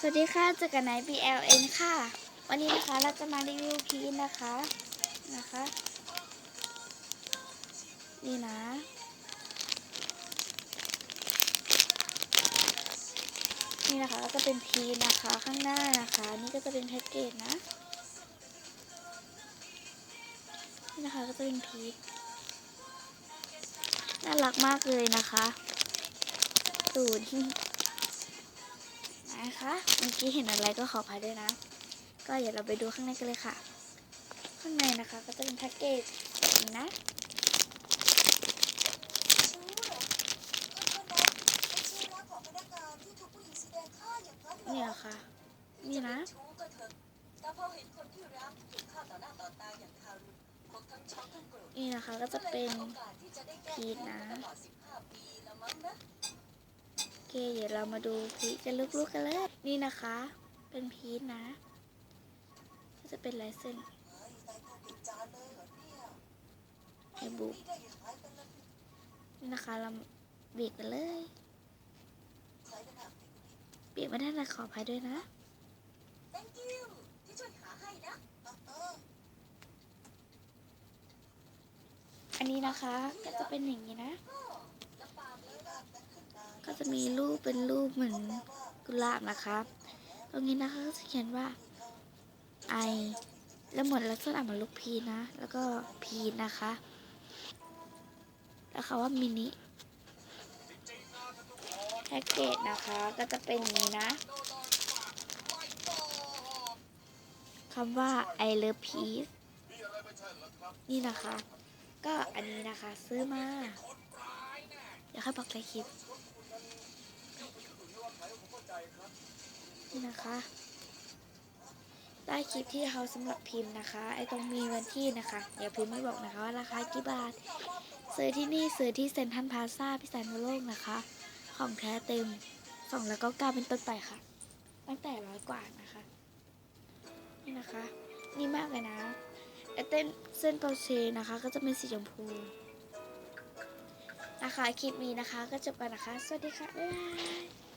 สวัสดีค่ะเจอกันใน BLN ค่ะ วันนี้นะคะเราจะมารีวิวพีนนะคะนะคะนี่นะนี่นะคะก็จะเป็นพีนนะคะข้างหน้านะคะ นี่ก็จะเป็นแพ็กเกจนะนี่นะคะก็จะเป็นพีน่ารักมากเลยนะคะตูด นะคะเมื่อกี้เห็นอะไรก็ขออภัยด้วยนะ ก็เดี๋ยวเราไปดูข้างในกันเลยค่ะ ข้างในนะคะก็จะเป็นแพ็กเกจแบบนี้นะนี่นะคะนี่นะนี่นะคะก็จะเป็นพีชนะ เค เดี๋ยวเรามาดูพีชกันลุกๆกันเลย นี่นะคะ เป็นพีชนะ ก็จะเป็นลายเส้นไอบุกนี่นะคะเราเบียกกันเลยเบียกไม่ได้นะขออภัยด้วยนะอันนี้นะคะก็จะเป็นอย่างนี้นะ ก็จะมีรูปเป็นรูปเหมือนกุหลาบนะคะตรงนี้นะคะก็จะเขียนว่าไอแล้วหมดลักษณะเหมือนลูกพีนะ แล้วก็พีนะคะ แล้วคาว่ามินิแพ็กเกจนะคะก็จะเป็นอย่างนี้นะคำว่า I love peace นี่นะคะ ก็อันนี้นะคะ ซื้อมา เดี๋ยวค่อยบอกในคลิป นี่นะคะ ได้คลิปที่เขาสำหรับพิมพ์นะคะ ไอตรงมีวันที่นะคะ เดี๋ยวพิมพ์ไม่บอกนะคะว่าราคากี่บาทซื้อที่นี่ซื้อที่เซ็นทรัลพาซ่าพิษณุโลกนะคะ ของแท้เต็มสองแล้วก็เก้าเป็นต้นไปค่ะ ตั้งแต่ร้อยกว่านะคะ นี่นะคะนี่มากเลยนะไอเต้นเส้นโปรเชนะคะ ก็จะเป็นสีชมพูนะคะคลิปนี้นะคะก็จบไปนะคะ สวัสดีค่ะบ๊ายบาย